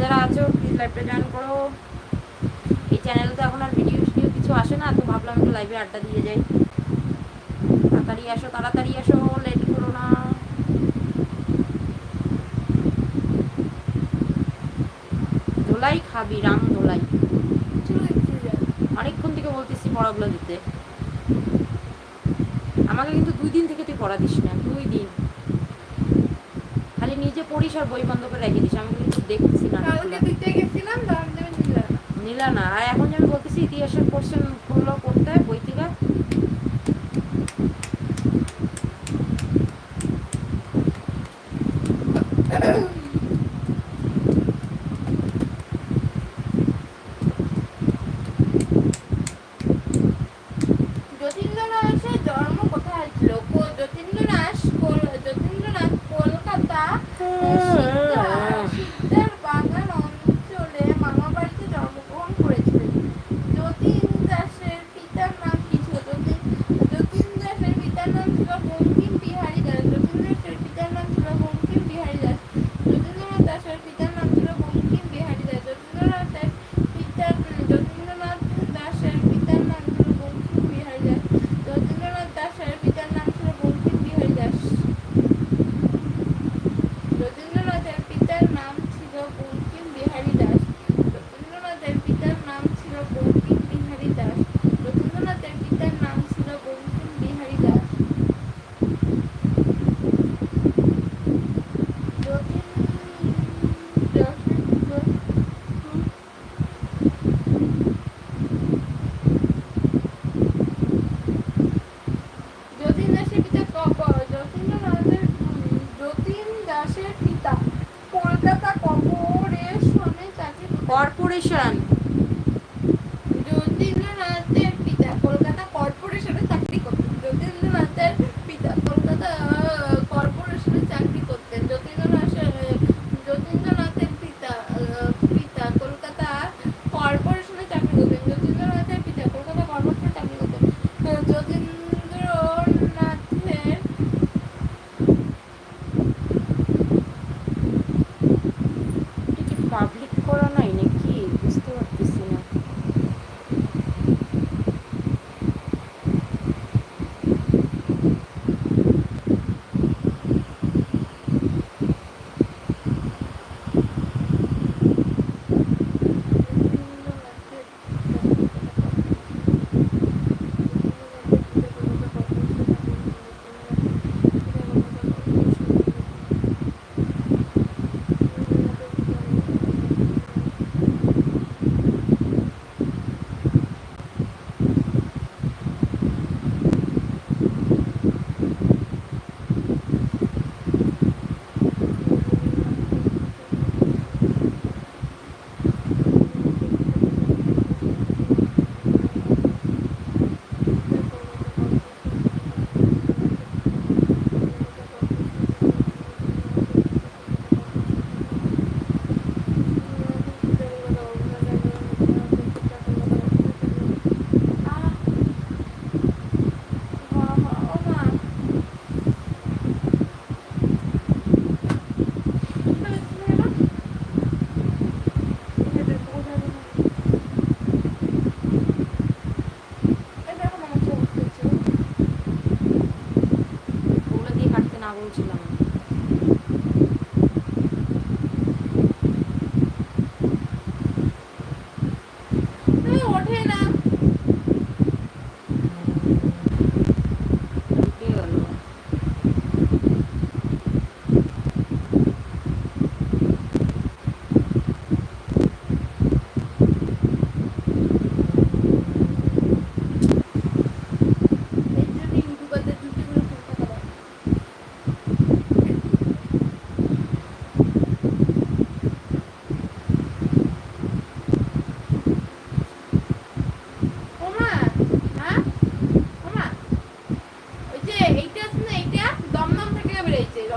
যারা আছো প্লিজ লাইভটা জয়েন করো। এই চ্যানেলে তো এখন আর ভিডিও ভিডিও কিছু আসে না, তো ভাবলাম একটু লাইভে আড্ডা দিয়ে যাই। তাড়াতাড়ি আসো তাড়াতাড়ি আসো লেট করো না। দোলাই খাবি, রাম দোলাই। অনেকক্ষণ থেকে বলতেছি পড়াগুলো দিতে। আমাকে কিন্তু দুই দিন থেকে তুই পড়া দিস না, দুই দিন। খালি নিজে পড়িস আর বই বন্ধ করে রেখে দিস। আমি কিন্তু দেখছি না। নিলা। না আর এখন যে আমি বলতেছি ইতিহাসের কোশ্চেন করতে হয় বই থেকে। 朝鲜。বলছিলাম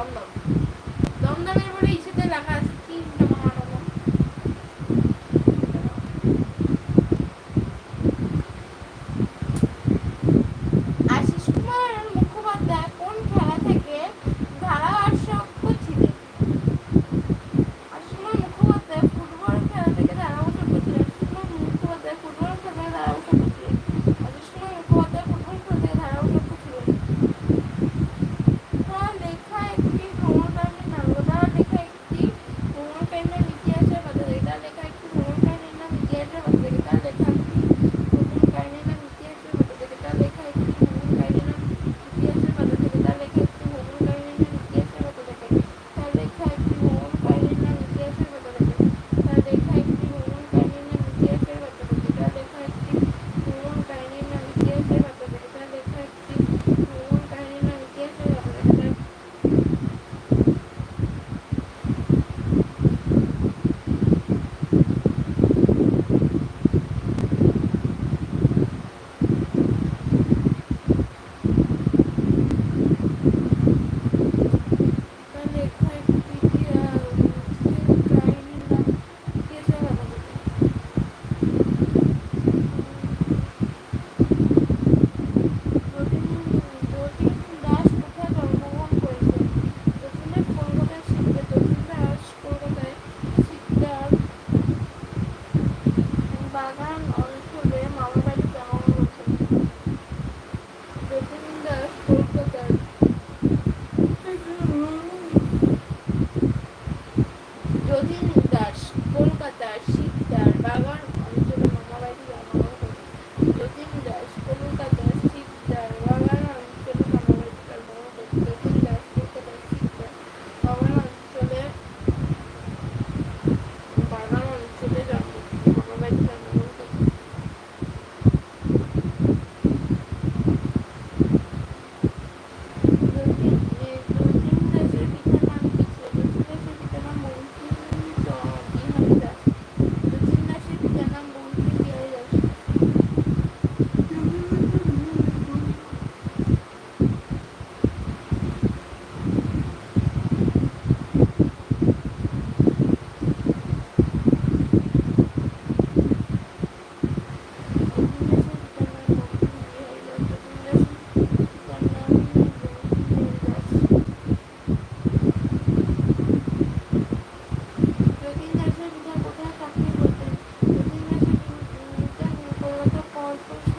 안 나. like, কলকাতার শিকদার বাগান Thank you.